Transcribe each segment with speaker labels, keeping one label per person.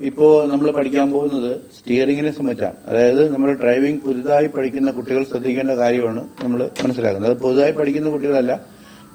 Speaker 1: ഇപ്പോൾ നമ്മൾ പഠിക്കാൻ പോകുന്നത് സ്റ്റിയറിംഗിനെ സംബന്ധിച്ചാണ്. അതായത് നമ്മൾ ഡ്രൈവിംഗ് പുതുതായി പഠിക്കുന്ന കുട്ടികൾ ശ്രദ്ധിക്കേണ്ട കാര്യമാണ് നമ്മൾ മനസ്സിലാക്കുന്നത്. അത് പുതുതായി പഠിക്കുന്ന കുട്ടികളല്ല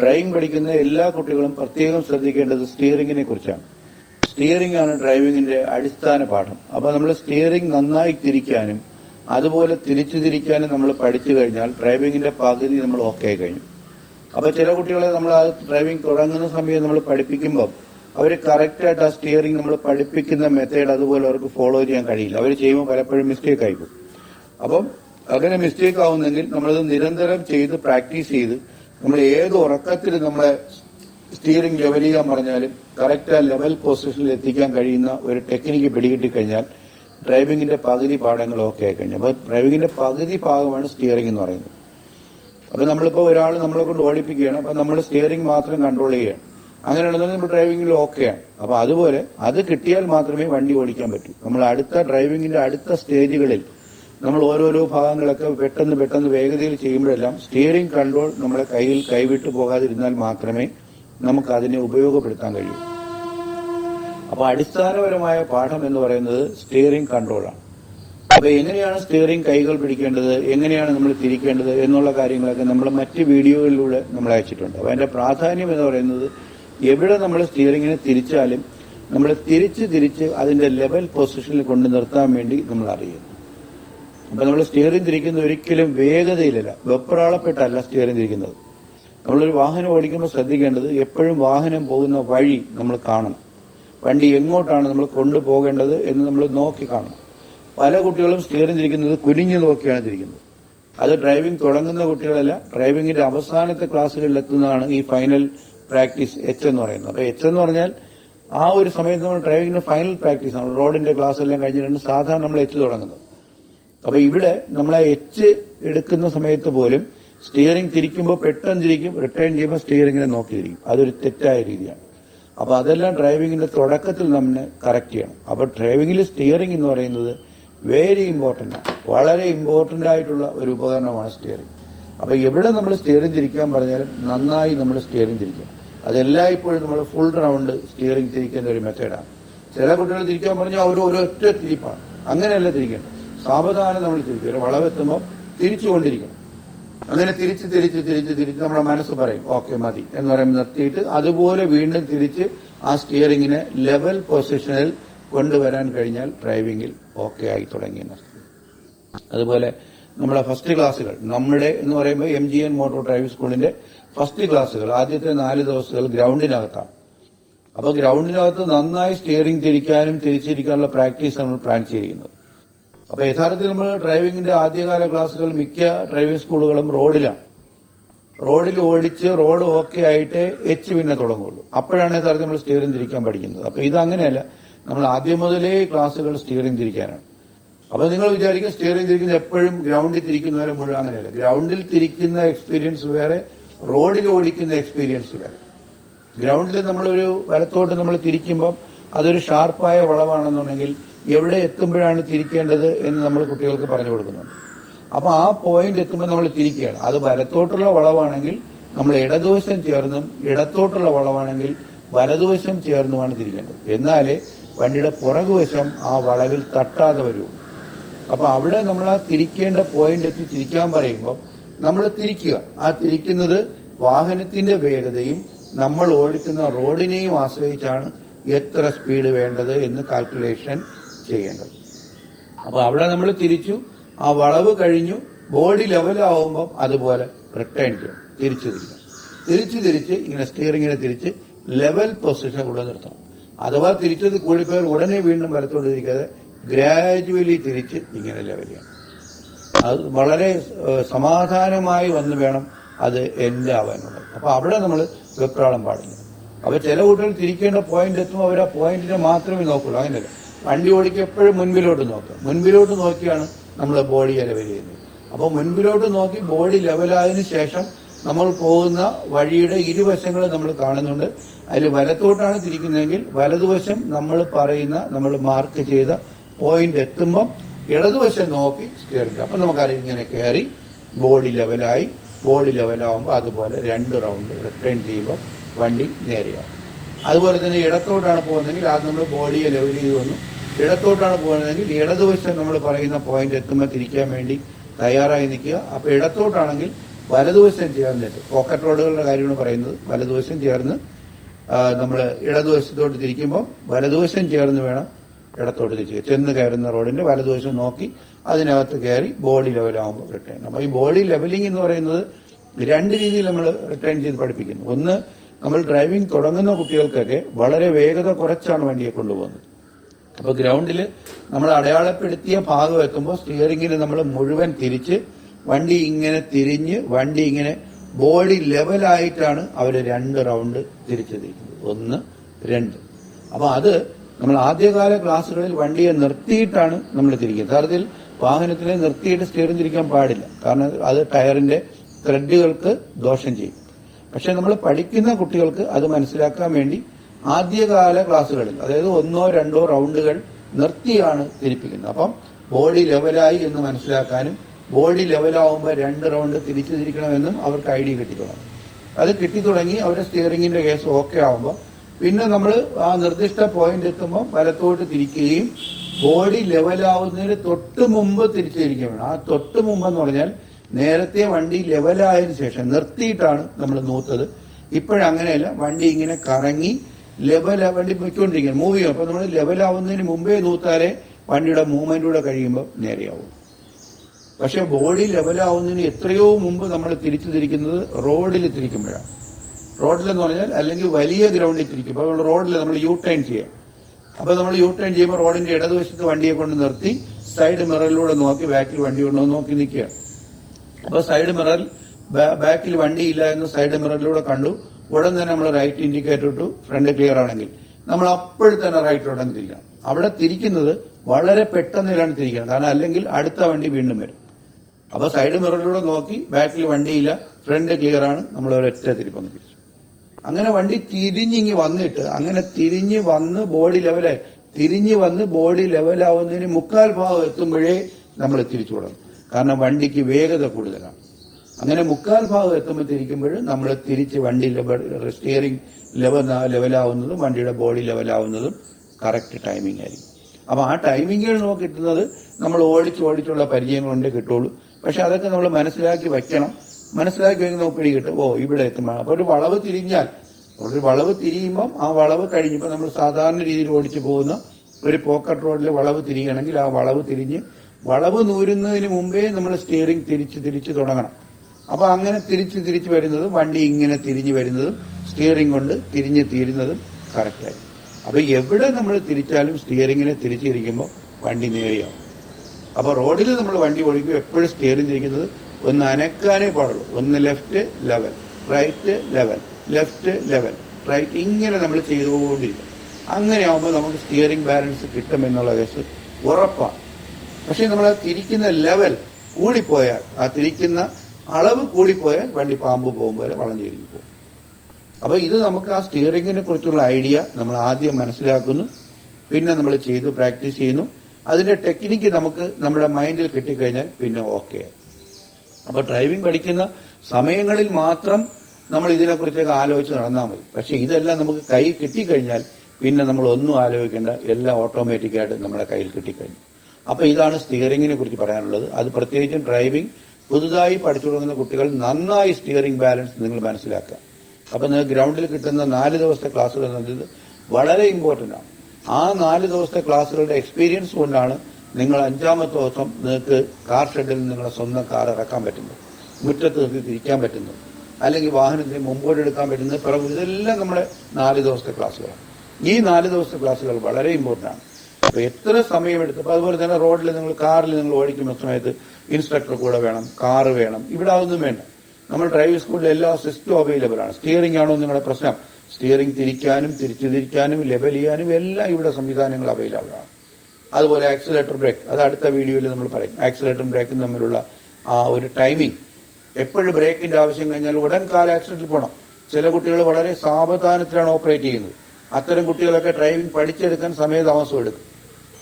Speaker 1: ഡ്രൈവിംഗ് പഠിക്കുന്ന എല്ലാ കുട്ടികളും പ്രത്യേകം ശ്രദ്ധിക്കേണ്ടത് സ്റ്റിയറിംഗിനെ കുറിച്ചാണ്. സ്റ്റിയറിംഗ് ആണ് ഡ്രൈവിംഗിന്റെ അടിസ്ഥാന പാഠം. അപ്പൊ നമ്മൾ സ്റ്റിയറിംഗ് നന്നായി തിരിക്കാനും അതുപോലെ തിരിച്ചു തിരിക്കാനും നമ്മൾ പഠിച്ചു കഴിഞ്ഞാൽ ഡ്രൈവിംഗിന്റെ പകുതി നമ്മൾ ഓക്കെ കഴിഞ്ഞു. അപ്പൊ ചില കുട്ടികളെ നമ്മൾ ആ ഡ്രൈവിംഗ് തുടങ്ങുന്ന സമയം നമ്മൾ പഠിപ്പിക്കുമ്പോൾ അവർ കറക്റ്റായിട്ട് ആ സ്റ്റിയറിംഗ് നമ്മൾ പഠിപ്പിക്കുന്ന മെത്തേഡ് അതുപോലെ അവർക്ക് ഫോളോ ചെയ്യാൻ കഴിയില്ല. അവർ ചെയ്യുമ്പോൾ പലപ്പോഴും മിസ്റ്റേക്ക് ആയിപ്പോകും അപ്പം അങ്ങനെ മിസ്റ്റേക്ക് ആവുന്നെങ്കിൽ നമ്മളത് നിരന്തരം ചെയ്ത് പ്രാക്ടീസ് ചെയ്ത് നമ്മൾ ഏത് ഉറക്കത്തിൽ നമ്മളെ സ്റ്റിയറിംഗ് ലെവൽ ചെയ്യാൻ പറഞ്ഞാലും കറക്റ്റ് ആ ലെവൽ പൊസിഷനിൽ എത്തിക്കാൻ കഴിയുന്ന ഒരു ടെക്നിക്ക് പിടികിട്ടി കഴിഞ്ഞാൽ ഡ്രൈവിംഗിന്റെ പകുതി പാഠങ്ങൾ ഓക്കെ ആയി കഴിഞ്ഞു. അപ്പൊ ഡ്രൈവിംഗിന്റെ പകുതി ഭാഗമാണ് സ്റ്റിയറിംഗ് എന്ന് പറയുന്നത്. അപ്പൊ നമ്മളിപ്പോ ഒരാൾ നമ്മളെ കൊണ്ട് ഓടിപ്പിക്കുകയാണ്. അപ്പോൾ നമ്മൾ സ്റ്റിയറിംഗ് മാത്രം കൺട്രോൾ ചെയ്യുകയാണ്. അങ്ങനെയാണെന്നുണ്ടെങ്കിൽ നമ്മൾ ഡ്രൈവിംഗിൽ ഓക്കെയാണ് അപ്പൊ അതുപോലെ അത് കിട്ടിയാൽ മാത്രമേ വണ്ടി ഓടിക്കാൻ പറ്റൂ. നമ്മൾ അടുത്ത ഡ്രൈവിംഗിന്റെ അടുത്ത സ്റ്റേജുകളിൽ നമ്മൾ ഓരോരോ ഭാഗങ്ങളൊക്കെ പെട്ടെന്ന് പെട്ടെന്ന് വേഗതയിൽ ചെയ്യുമ്പോഴെല്ലാം സ്റ്റിയറിംഗ് കൺട്രോൾ നമ്മുടെ കയ്യിൽ കൈവിട്ടു പോകാതിരുന്നാൽ മാത്രമേ നമുക്ക് അതിനെ ഉപയോഗപ്പെടുത്താൻ കഴിയൂ. അപ്പൊ അടിസ്ഥാനപരമായ പാഠം എന്ന് പറയുന്നത് സ്റ്റിയറിംഗ് കൺട്രോളാണ് അപ്പൊ എങ്ങനെയാണ് സ്റ്റിയറിംഗ് കൈകൾ പിടിക്കേണ്ടത് എങ്ങനെയാണ് നമ്മൾ തിരിക്കേണ്ടത് എന്നുള്ള കാര്യങ്ങളൊക്കെ നമ്മൾ മറ്റ് വീഡിയോകളിലൂടെ നമ്മൾ അയച്ചിട്ടുണ്ട്. അപ്പൊ അതിന്റെ പ്രാധാന്യം എന്ന് പറയുന്നത് എവിടെ നമ്മൾ സ്റ്റിയറിങ്ങിനെ തിരിച്ചാലും നമ്മൾ തിരിച്ച് തിരിച്ച് അതിന്റെ ലെവൽ പൊസിഷനിൽ കൊണ്ട് നിർത്താൻ വേണ്ടി നമ്മൾ അറിയുന്നു. അപ്പൊ നമ്മൾ സ്റ്റിയറിംഗ് തിരിക്കുന്നത് ഒരിക്കലും വേഗതയിലല്ല വെപ്രാളപ്പെട്ടല്ല സ്റ്റിയറിംഗ് തിരിക്കുന്നത്. നമ്മളൊരു വാഹനം ഓടിക്കുമ്പോൾ ശ്രദ്ധിക്കേണ്ടത് എപ്പോഴും വാഹനം പോകുന്ന വഴി നമ്മൾ കാണണം. വണ്ടി എങ്ങോട്ടാണ് നമ്മൾ കൊണ്ടുപോകേണ്ടത് എന്ന് നമ്മൾ നോക്കി കാണണം. പല കുട്ടികളും സ്റ്റിയറിംഗ് തിരിക്കുന്നത് കുനിഞ്ഞു നോക്കിയാണ് തിരിക്കുന്നത്. അത് ഡ്രൈവിംഗ് തുടങ്ങുന്ന കുട്ടികളല്ല ഡ്രൈവിംഗിന്റെ അവസാനത്തെ ക്ലാസ്സുകളിൽ എത്തുന്നതാണ് ഈ ഫൈനൽ പ്രാക്ടീസ് എച്ച് എന്ന് പറയുന്നത്. അപ്പൊ എച്ച് എന്ന് പറഞ്ഞാൽ ആ ഒരു സമയത്ത് നമ്മൾ ഡ്രൈവിംഗിന്റെ ഫൈനൽ പ്രാക്ടീസ് ആണ്. റോഡിന്റെ ക്ലാസ് എല്ലാം കഴിഞ്ഞിട്ടാണ് സാധാരണ നമ്മൾ എച്ച് തുടങ്ങുന്നത്. അപ്പൊ ഇവിടെ നമ്മൾ ആ എച്ച് എടുക്കുന്ന സമയത്ത് പോലും സ്റ്റിയറിംഗ് തിരിക്കുമ്പോൾ പെട്ടെന്ന് തിരിക്കും റിട്ടേൺ ചെയ്യുമ്പോൾ സ്റ്റിയറിംഗിനെ നോക്കിയിരിക്കും. അതൊരു തെറ്റായ രീതിയാണ്. അപ്പൊ അതെല്ലാം ഡ്രൈവിംഗിന്റെ തുടക്കത്തിൽ നമ്മൾ കറക്റ്റ് ചെയ്യണം. അപ്പൊ ഡ്രൈവിംഗിൽ സ്റ്റിയറിംഗ് എന്ന് പറയുന്നത് വെരി ഇമ്പോർട്ടന്റ് ആണ്. വളരെ ഇമ്പോർട്ടന്റ് ആയിട്ടുള്ള ഒരു ഉപകരണമാണ് സ്റ്റിയറിംഗ് അപ്പൊ എവിടെ നമ്മൾ സ്റ്റിയറിംഗ് തിരിക്കാൻ പറഞ്ഞാലും നന്നായി നമ്മൾ സ്റ്റിയറിംഗ് തിരിക്കണം. അതെല്ലായ്പ്പോഴും നമ്മൾ ഫുൾ റൗണ്ട് സ്റ്റിയറിംഗ് തിരിക്കുന്ന ഒരു മെത്തേഡാണ് ചില കുട്ടികൾ തിരിക്കാൻ പറഞ്ഞാൽ അവർ ഒരൊറ്റ തിരിപ്പാണ്. അങ്ങനെയല്ല തിരിക്കേണ്ടത്. സാവധാനം നമ്മൾ തിരിക്കും. ഒരു വളവെത്തുമ്പോൾ തിരിച്ചുകൊണ്ടിരിക്കണം. അങ്ങനെ തിരിച്ച് തിരിച്ച് തിരിച്ച് തിരിച്ച് നമ്മുടെ മനസ്സ് പറയും ഓക്കെ മതി എന്ന് പറയുമ്പോൾ നിർത്തിയിട്ട് അതുപോലെ വീണ്ടും തിരിച്ച് ആ സ്റ്റിയറിംഗിനെ ലെവൽ പൊസിഷനിൽ കൊണ്ടുവരാൻ കഴിഞ്ഞാൽ ഡ്രൈവിംഗിൽ ഓക്കെ ആയി തുടങ്ങി അതുപോലെ നമ്മുടെ ഫസ്റ്റ് ക്ലാസ്സുകൾ നമ്മുടെ എന്ന് പറയുമ്പോൾ M G N motor driving സ്കൂളിന്റെ ഫസ്റ്റ് ക്ലാസ്സുകൾ ആദ്യത്തെ നാല് ദിവസങ്ങൾ ഗ്രൗണ്ടിനകത്താണ്. അപ്പോൾ ഗ്രൗണ്ടിനകത്ത് നന്നായി സ്റ്റിയറിംഗ് തിരിക്കാനും തിരിച്ചിരിക്കാനുള്ള പ്രാക്ടീസ് നമ്മൾ പ്ലാൻ ചെയ്യുന്നത്. അപ്പോൾ യഥാർത്ഥത്തിൽ നമ്മൾ ഡ്രൈവിംഗിന്റെ ആദ്യകാല ക്ലാസ്സുകൾ മിക്ക ഡ്രൈവിംഗ് സ്കൂളുകളും റോഡിലാണ്. റോഡിൽ ഓടിച്ച് റോഡ് ഓക്കെ ആയിട്ട് എച്ച് പിന്നെ തുടങ്ങുള്ളൂ. അപ്പോഴാണ് യഥാർത്ഥത്തിൽ നമ്മൾ സ്റ്റിയറിംഗ് തിരിക്കാൻ പഠിക്കുന്നത്. അപ്പോൾ ഇത് അങ്ങനെയല്ല. നമ്മൾ ആദ്യം മുതലേ ക്ലാസ്സുകൾ സ്റ്റിയറിംഗ് തിരിക്കാനാണ്. അപ്പോൾ നിങ്ങൾ വിചാരിക്കും സ്റ്റിയറിംഗ് തിരിക്കുന്നത് എപ്പോഴും ഗ്രൗണ്ടിൽ തിരിക്കുന്നവരെ മുഴുവൻ അങ്ങനെയല്ല. ഗ്രൗണ്ടിൽ തിരിക്കുന്ന എക്സ്പീരിയൻസ് വേറെ റോഡിൽ ഓടിക്കുന്ന എക്സ്പീരിയൻസ് വേണം ഗ്രൗണ്ടിൽ നമ്മളൊരു വലത്തോട്ട് നമ്മൾ തിരിക്കുമ്പം അതൊരു ഷാർപ്പായ വളവാണെന്നുണ്ടെങ്കിൽ എവിടെ എത്തുമ്പോഴാണ് തിരിക്കേണ്ടത് എന്ന് നമ്മൾ കുട്ടികൾക്ക് പറഞ്ഞു കൊടുക്കുന്നുണ്ട്. അപ്പോൾ ആ പോയിന്റ് എത്തുമ്പോൾ നമ്മൾ തിരിക്കുകയാണ്. അത് വലത്തോട്ടുള്ള വളവാണെങ്കിൽ നമ്മൾ ഇടതുവശം ചേർന്നും ഇടത്തോട്ടുള്ള വളവാണെങ്കിൽ വലതുവശം ചേർന്നുമാണ് തിരിക്കേണ്ടത്. എന്നാലേ വണ്ടിയുടെ പുറകുവശം ആ വളവിൽ തട്ടാതെ വരുള്ളൂ അപ്പോൾ അവിടെ നമ്മൾ ആ തിരിക്കേണ്ട പോയിന്റ് എത്തി തിരിക്കാൻ പറയുമ്പോൾ നമ്മൾ തിരിക്കുക. ആ തിരിക്കുന്നത് വാഹനത്തിന്റെ വേഗതയും നമ്മൾ ഓടിക്കുന്ന റോഡിനെയും ആശ്രയിച്ചാണ് എത്ര സ്പീഡ് വേണ്ടത് എന്ന് കാൽക്കുലേഷൻ ചെയ്യേണ്ടത്. അപ്പോൾ അവിടെ നമ്മൾ തിരിച്ചു. ആ വളവ് കഴിഞ്ഞു. ബോഡി ലെവലാവുമ്പം അതുപോലെ റിട്ടേൺ ചെയ്യണം തിരിച്ചു തിരിക്കണം തിരിച്ച് തിരിച്ച് ഇങ്ങനെ സ്റ്റിയറിങ്ങിനെ തിരിച്ച് ലെവൽ പൊസിഷൻ കൂടെ നിർത്തണം. അഥവാ തിരിച്ചത് കൂടിപ്പോയാൽ ഉടനെ വീണ്ടും വലത്തോട്ട് തിരിക്കാതെ ഗ്രാജുവലി തിരിച്ച് ഇങ്ങനെ ലെവൽ ചെയ്യണം അത് വളരെ സമാധാനമായി വന്ന് വേണം അത് എൻഡ് അപ്പോൾ അപ്പൊ അവിടെ നമ്മൾ വെപ്രാളം പാടില്ല. അപ്പൊ ചില കുട്ടികൾ തിരിക്കേണ്ട പോയിന്റ് എത്തും അവർ ആ പോയിന്റിനെ മാത്രമേ നോക്കുള്ളൂ. അങ്ങനെയല്ല വണ്ടി ഓടിക്കുക എപ്പോഴും മുൻപിലോട്ട് നോക്കുക. മുൻപിലോട്ട് നോക്കിയാണ് നമ്മൾ ബോഡി ലെവൽ ചെയ്യുന്നത്. അപ്പോൾ മുൻപിലോട്ട് നോക്കി ബോഡി ലെവലായതിനു ശേഷം നമ്മൾ പോകുന്ന വഴിയുടെ ഇരുവശങ്ങൾ നമ്മൾ കാണുന്നുണ്ട്. അതിൽ വലത്തോട്ടാണ് തിരിക്കുന്നതെങ്കിൽ വലതുവശം നമ്മൾ പറയുന്ന നമ്മൾ മാർക്ക് ചെയ്ത പോയിന്റ് എത്തുമ്പം ഇടതുവശം നോക്കി കയറുക അപ്പം നമുക്കറിയാം ഇങ്ങനെ കയറി ബോഡി ലെവലായി ബോഡി ലെവലാകുമ്പോൾ അതുപോലെ രണ്ട് റൗണ്ട് റിട്ടേൺ ചെയ്യുമ്പോൾ വണ്ടി നേരെയാവും. അതുപോലെ തന്നെ ഇടത്തോട്ടാണ് പോകുന്നതെങ്കിൽ അത് നമ്മൾ ബോഡിയെ ലെവൽ ചെയ്ത് വന്നു. ഇടത്തോട്ടാണ് പോകുന്നതെങ്കിൽ ഇടതുവശം നമ്മൾ പറയുന്ന പോയിന്റ് എത്തുമ്പോൾ തിരിക്കാൻ വേണ്ടി തയ്യാറായി നിൽക്കുക. അപ്പൊ ഇടത്തോട്ടാണെങ്കിൽ വലതുവശം ചേർന്നിട്ട് പോക്കറ്റ് റോഡുകളുടെ കാര്യമാണ് പറയുന്നത്. വലതുവശം ചേർന്ന് നമ്മൾ ഇടതുവശത്തോട്ട് തിരിക്കുമ്പോൾ വലതുവശം ചേർന്ന് വേണം ഇടത്തോട്ട് തിരിക്കുക ചെന്ന് കയറുന്ന റോഡിന്റെ വലതുവശം നോക്കി അതിനകത്ത് കയറി ബോഡി ലെവലാകുമ്പോൾ റിട്ടേൺ അപ്പോൾ ഈ ബോഡി ലെവലിംഗ് എന്ന് പറയുന്നത് രണ്ട് രീതിയിൽ നമ്മൾ റിട്ടേൺ ചെയ്ത് പഠിപ്പിക്കുന്നു. ഒന്ന് നമ്മൾ ഡ്രൈവിംഗ് തുടങ്ങുന്ന കുട്ടികൾക്കൊക്കെ വളരെ വേഗത കുറച്ചാണ് വണ്ടിയെ കൊണ്ടുപോകുന്നത്. അപ്പോൾ ഗ്രൗണ്ടിൽ നമ്മൾ അടയാളപ്പെടുത്തിയ ഭാഗം എത്തുമ്പോൾ സ്റ്റിയറിംഗിൽ നമ്മൾ മുഴുവൻ തിരിച്ച് വണ്ടി ഇങ്ങനെ തിരിഞ്ഞ് വണ്ടി ഇങ്ങനെ ബോഡി ലെവലായിട്ടാണ് അവർ രണ്ട് റൗണ്ട് തിരിച്ചു തിരിക്കുന്നത് ഒന്ന് രണ്ട്. അപ്പോൾ അത് നമ്മൾ ആദ്യകാല ക്ലാസ്സുകളിൽ വണ്ടിയെ നിർത്തിയിട്ടാണ് നമ്മൾ തിരിക്കുക യഥാർത്ഥത്തിൽ വാഹനത്തിനെ നിർത്തിയിട്ട് സ്റ്റിയറിംഗ് തിരിക്കാൻ പാടില്ല. കാരണം അത് ടയറിന്റെ ത്രെഡുകൾക്ക് ദോഷം ചെയ്യും. പക്ഷെ നമ്മൾ പഠിക്കുന്ന കുട്ടികൾക്ക് അത് മനസ്സിലാക്കാൻ വേണ്ടി ആദ്യകാല ക്ലാസ്സുകളിൽ അതായത് ഒന്നോ രണ്ടോ റൗണ്ടുകൾ നിർത്തിയാണ് തിരിപ്പിക്കുന്നത്. അപ്പം ബോഡി ലെവലായി എന്ന് മനസ്സിലാക്കാനും ബോഡി ലെവലാവുമ്പോൾ രണ്ട് റൗണ്ട് തിരിച്ചു തിരിക്കണമെന്നും അവർക്ക് ഐഡിയ കിട്ടിത്തുടങ്ങും. അത് കിട്ടിത്തുടങ്ങി അവരുടെ സ്റ്റിയറിംഗിന്റെ കേസ് ഓക്കെ ആവുമ്പോൾ പിന്നെ നമ്മൾ ആ നിർദ്ദിഷ്ട പോയിന്റ് എത്തുമ്പോൾ വലത്തോട്ട് തിരിക്കുകയും ബോഡി ലെവലാവുന്നതിന് തൊട്ട് മുമ്പ് തിരിച്ചു വേണം ആ തൊട്ട് മുമ്പ് എന്ന് പറഞ്ഞാൽ നേരത്തെ വണ്ടി ലെവലായതിനു ശേഷം നിർത്തിയിട്ടാണ് നമ്മൾ നൂത്തത്. ഇപ്പോഴങ്ങനെയല്ല വണ്ടി ഇങ്ങനെ കറങ്ങി ലെവൽ വണ്ടി പൊയ്ക്കൊണ്ടിരിക്കുകയാണ്. മൂവ് ചെയ്യും അപ്പൊ നമ്മൾ ലെവലാവുന്നതിന് മുമ്പേ നൂത്താലേ വണ്ടിയുടെ മൂവ്മെന്റൂടെ കഴിയുമ്പോൾ നേരെയാവും. പക്ഷേ ബോഡി ലെവലാവുന്നതിന് എത്രയോ മുമ്പ് നമ്മൾ തിരിച്ചു തിരിക്കുന്നത് റോഡിൽ തിരിക്കുമ്പോഴാണ്. റോഡിലെന്ന് പറഞ്ഞാൽ അല്ലെങ്കിൽ വലിയ ഗ്രൗണ്ടിൽ തിരിക്കും അപ്പോൾ റോഡിൽ നമ്മൾ യു ടേൺ ചെയ്യാം അപ്പോൾ നമ്മൾ യു ടേൺ ചെയ്യുമ്പോൾ റോഡിന്റെ ഇടതുവശത്ത് വണ്ടിയെ കൊണ്ട് നിർത്തി സൈഡ് മിററിലൂടെ നോക്കി ബാക്കിൽ വണ്ടി കൊണ്ടുവന്ന് നോക്കി നിൽക്കുക അപ്പോൾ സൈഡ് മിററിൽ ബാക്കിൽ വണ്ടി ഇല്ല എന്ന് സൈഡ് മിററിലൂടെ കണ്ടു. ഉടൻ തന്നെ നമ്മൾ റൈറ്റ് ഇൻഡിക്കേറ്റർ ഇട്ടു. ഫ്രണ്ട് ക്ലിയർ ആണെങ്കിൽ. നമ്മൾ അപ്പോഴും തന്നെ റൈറ്റ് ഉടൻ തിരിക്കണം അവിടെ തിരിക്കുന്നത് വളരെ പെട്ടെന്നിലാണ് തിരിക്കുന്നത് കാരണം അല്ലെങ്കിൽ അടുത്ത വണ്ടി വീണ്ടും വരും. അപ്പൊ സൈഡ് മിററിലൂടെ നോക്കി ബാക്കിൽ വണ്ടിയില്ല ഫ്രണ്ട് ക്ലിയർ ആണ്. നമ്മൾ ഒരൊറ്റ തിരിപ്പൊന്ന് തിരിച്ചു. അങ്ങനെ വണ്ടി തിരിഞ്ഞിങ്ങി വന്നിട്ട് അങ്ങനെ തിരിഞ്ഞ് വന്ന് ബോഡി ലെവലായി തിരിഞ്ഞ് വന്ന് ബോഡി ലെവലാവുന്നതിന് മുക്കാൽ ഭാഗം എത്തുമ്പോഴേ നമ്മൾ തിരിച്ചു തുടങ്ങും കാരണം വണ്ടിക്ക് വേഗത കൂടുതലാണ്. അങ്ങനെ മുക്കാൽ ഭാഗം എത്തുമ്പോൾ തിരിക്കുമ്പോൾ നമ്മൾ തിരിച്ച് വണ്ടി ലെവൽ സ്റ്റിയറിംഗ് ലെവൽ ലെവലാവുന്നതും വണ്ടിയുടെ ബോഡി ലെവലാവുന്നതും കറക്റ്റ് ടൈമിംഗ് ആയിരിക്കും. അപ്പോൾ ആ ടൈമിങ്ങുകൾ നമുക്ക് കിട്ടുന്നത് നമ്മൾ ഓടിച്ച് ഓടിച്ചുള്ള പരിചയങ്ങളുണ്ട് കിട്ടുള്ളൂ. പക്ഷെ അതൊക്കെ നമ്മൾ മനസ്സിലാക്കി വെക്കണം. മനസ്സിലാക്കി വെക്കുന്ന നമുക്ക് കിട്ടും. ഓ ഇവിടെ എത്തുമ്പോൾ. അപ്പൊ ഒരു വളവ് തിരിഞ്ഞാൽ ഒരു വളവ് തിരിയുമ്പം ആ വളവ് കഴിഞ്ഞപ്പോൾ നമ്മൾ സാധാരണ രീതിയിൽ ഓടിച്ചു പോകുന്ന ഒരു പോക്കറ്റ് റോഡിൽ വളവ് തിരിയണമെങ്കിൽ ആ വളവ് തിരിഞ്ഞ് വളവ് നൂരുന്നതിന് മുമ്പേ നമ്മൾ സ്റ്റിയറിംഗ് തിരിച്ച് തിരിച്ച് തുടങ്ങണം. അപ്പോൾ അങ്ങനെ തിരിച്ച് തിരിച്ച് വരുന്നതും വണ്ടി ഇങ്ങനെ തിരിഞ്ഞ് വരുന്നതും സ്റ്റിയറിംഗ് കൊണ്ട് തിരിഞ്ഞ് തീരുന്നതും കറക്റ്റായി അപ്പോൾ എവിടെ നമ്മൾ തിരിച്ചാലും സ്റ്റിയറിങ്ങിനെ തിരിച്ചിരിക്കുമ്പോൾ വണ്ടി നേരെയാവും. അപ്പോൾ റോഡിൽ നമ്മൾ വണ്ടി ഓടിക്കുമ്പോൾ എപ്പോഴും സ്റ്റിയറിംഗ് തിരിക്കുന്നത് ഒന്ന് അനക്കാനേ പാടുള്ളൂ. ഒന്ന് left level right level left level right ഇങ്ങനെ നമ്മൾ ചെയ്തുകൊണ്ടിരിക്കും. അങ്ങനെ നമുക്ക് സ്റ്റിയറിംഗ് ബാലൻസ് കിട്ടുമെന്നുള്ള കേസ് ഉറപ്പാണ്. പക്ഷേ നമ്മൾ ആ തിരിക്കുന്ന ലെവൽ കൂടിപ്പോയാൽ ആ തിരിക്കുന്ന അളവ് കൂടിപ്പോയാൽ വണ്ടി പാമ്പ് പോകുമ്പോൾ വളഞ്ഞു തിരിഞ്ഞു പോകും. അപ്പൊ ഇത് നമുക്ക് ആ സ്റ്റിയറിങ്ങിനെ കുറിച്ചുള്ള ഐഡിയ നമ്മൾ ആദ്യം മനസ്സിലാക്കുന്നു. പിന്നെ നമ്മൾ ചെയ്തു പ്രാക്ടീസ് ചെയ്യുന്നു. അതിന്റെ ടെക്നിക്ക് നമുക്ക് നമ്മുടെ മൈൻഡിൽ കിട്ടിക്കഴിഞ്ഞാൽ പിന്നെ ഓക്കെ അപ്പൊ ഡ്രൈവിംഗ് പഠിക്കുന്ന സമയങ്ങളിൽ മാത്രം നമ്മൾ ഇതിനെക്കുറിച്ചൊക്കെ ആലോചിച്ച് നടന്നാൽ മതി. പക്ഷെ ഇതെല്ലാം നമുക്ക് കൈ കിട്ടിക്കഴിഞ്ഞാൽ പിന്നെ നമ്മൾ ഒന്നും ആലോചിക്കേണ്ട എല്ലാം ഓട്ടോമാറ്റിക്കായിട്ട് നമ്മുടെ കയ്യിൽ കിട്ടിക്കഴിഞ്ഞു. അപ്പോൾ ഇതാണ് സ്റ്റിയറിങ്ങിനെ കുറിച്ച് പറയാനുള്ളത്. അത് പ്രത്യേകിച്ചും ഡ്രൈവിംഗ് പുതുതായി പഠിച്ചു തുടങ്ങുന്ന കുട്ടികൾ നന്നായി സ്റ്റിയറിംഗ് ബാലൻസ് നിങ്ങൾ മനസ്സിലാക്കുക. അപ്പോൾ നിങ്ങൾ ഗ്രൗണ്ടിൽ കിട്ടുന്ന നാല് ദിവസത്തെ ക്ലാസ്സുകൾ എന്നത് വളരെ ഇമ്പോർട്ടന്റ് ആണ്. ആ നാല് ദിവസത്തെ ക്ലാസ്സുകളുടെ എക്സ്പീരിയൻസ് കൊണ്ടാണ് നിങ്ങൾ അഞ്ചാമത്തെ ദിവസം നിങ്ങൾക്ക് കാർ ഷെഡിൽ നിങ്ങളുടെ സ്വന്തം കാർ ഇറക്കാൻ പറ്റുന്നു. മുറ്റത്ത് നിങ്ങൾക്ക് തിരിക്കാൻ പറ്റുന്നു. അല്ലെങ്കിൽ വാഹനത്തിന് മുമ്പോട്ട് എടുക്കാൻ പറ്റുന്നത് പിറവ്. ഇതെല്ലാം നമ്മുടെ നാല് ദിവസത്തെ ക്ലാസ്സുകളാണ്. ഈ നാല് ദിവസത്തെ ക്ലാസ്സുകൾ വളരെ ഇമ്പോർട്ടന്റ് ആണ്. അപ്പൊ എത്ര സമയമെടുത്ത് അപ്പൊ അതുപോലെ തന്നെ റോഡിൽ നിങ്ങൾ കാറിൽ നിങ്ങൾ ഓടിക്കുന്ന സമയത്ത് ഇൻസ്ട്രക്ടർ കൂടെ വേണം കാറ് വേണം. ഇവിടെ അതൊന്നും വേണ്ട. നമ്മൾ ഡ്രൈവിംഗ് സ്കൂളിൽ എല്ലാ സിസ്റ്റവും അവൈലബിൾ ആണ്. സ്റ്റിയറിംഗ് ആണോ നിങ്ങളുടെ പ്രശ്നം? സ്റ്റിയറിംഗ് തിരിക്കാനും തിരിച്ചു തിരിക്കാനും ലെവൽ ചെയ്യാനും എല്ലാം ഇവിടെ സംവിധാനങ്ങൾ അവൈലബിൾ ആണ്. അതുപോലെ ആക്സിലേറ്റർ ബ്രേക്ക് അത് അടുത്ത വീഡിയോയിൽ നമ്മൾ പറയും. ആക്സിലേറ്ററും ബ്രേക്കും തമ്മിലുള്ള ആ ഒരു ടൈമിംഗ് എപ്പോഴും ബ്രേക്കിന്റെ ആവശ്യം കഴിഞ്ഞാൽ ഉടൻ കാൽ ആക്സിഡന്റിൽ പോകണം ചില കുട്ടികൾ വളരെ സാവധാനത്തിലാണ് ഓപ്പറേറ്റ് ചെയ്യുന്നത്. അത്തരം കുട്ടികളൊക്കെ ഡ്രൈവിംഗ് പഠിച്ചെടുക്കാൻ സമയതാമസം എടുക്കും.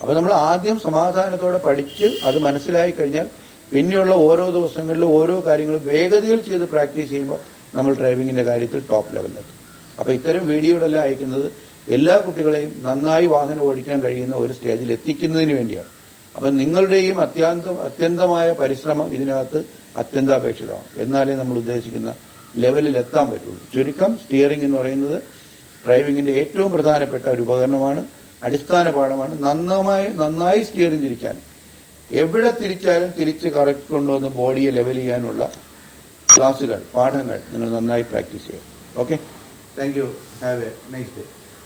Speaker 1: അപ്പൊ നമ്മൾ ആദ്യം സമാധാനത്തോടെ പഠിച്ച് അത് മനസ്സിലായി കഴിഞ്ഞാൽ പിന്നെയുള്ള ഓരോ ദിവസങ്ങളിലും ഓരോ കാര്യങ്ങളും വേഗതയിൽ ചെയ്ത് പ്രാക്ടീസ് ചെയ്യുമ്പോൾ നമ്മൾ ഡ്രൈവിങ്ങിന്റെ കാര്യത്തിൽ ടോപ്പ് ലെവലിലെത്തും അപ്പൊ ഇത്തരം വീഡിയോകളെല്ലാം അയക്കുന്നത് എല്ലാ കുട്ടികളെയും നന്നായി വാഹനം ഓടിക്കാൻ കഴിയുന്ന ഒരു സ്റ്റേജിൽ എത്തിക്കുന്നതിന് വേണ്ടിയാണ്. അപ്പം നിങ്ങളുടെയും അത്യന്തം അത്യന്തമായ പരിശ്രമം ഇതിനകത്ത് അത്യന്താപേക്ഷിതമാണ്. എന്നാലേ നമ്മൾ ഉദ്ദേശിക്കുന്ന ലെവലിൽ എത്താൻ പറ്റുള്ളൂ. ചുരുക്കം സ്റ്റിയറിംഗ് എന്ന് പറയുന്നത് ഡ്രൈവിംഗിന്റെ ഏറ്റവും പ്രധാനപ്പെട്ട ഒരു ഉപകരണമാണ് അടിസ്ഥാന പാഠമാണ്. നന്നായി നന്നായി സ്റ്റിയറിംഗ് തിരിക്കാൻ. എവിടെ തിരിച്ചാലും തിരിച്ച് കറക്റ്റ് കൊണ്ടുവന്ന് ബോഡിയെ ലെവൽ ചെയ്യാനുള്ള ക്ലാസ്സുകൾ പാഠങ്ങൾ നിങ്ങൾ നന്നായി പ്രാക്ടീസ് ചെയ്യുക okay? Thank you have a nice day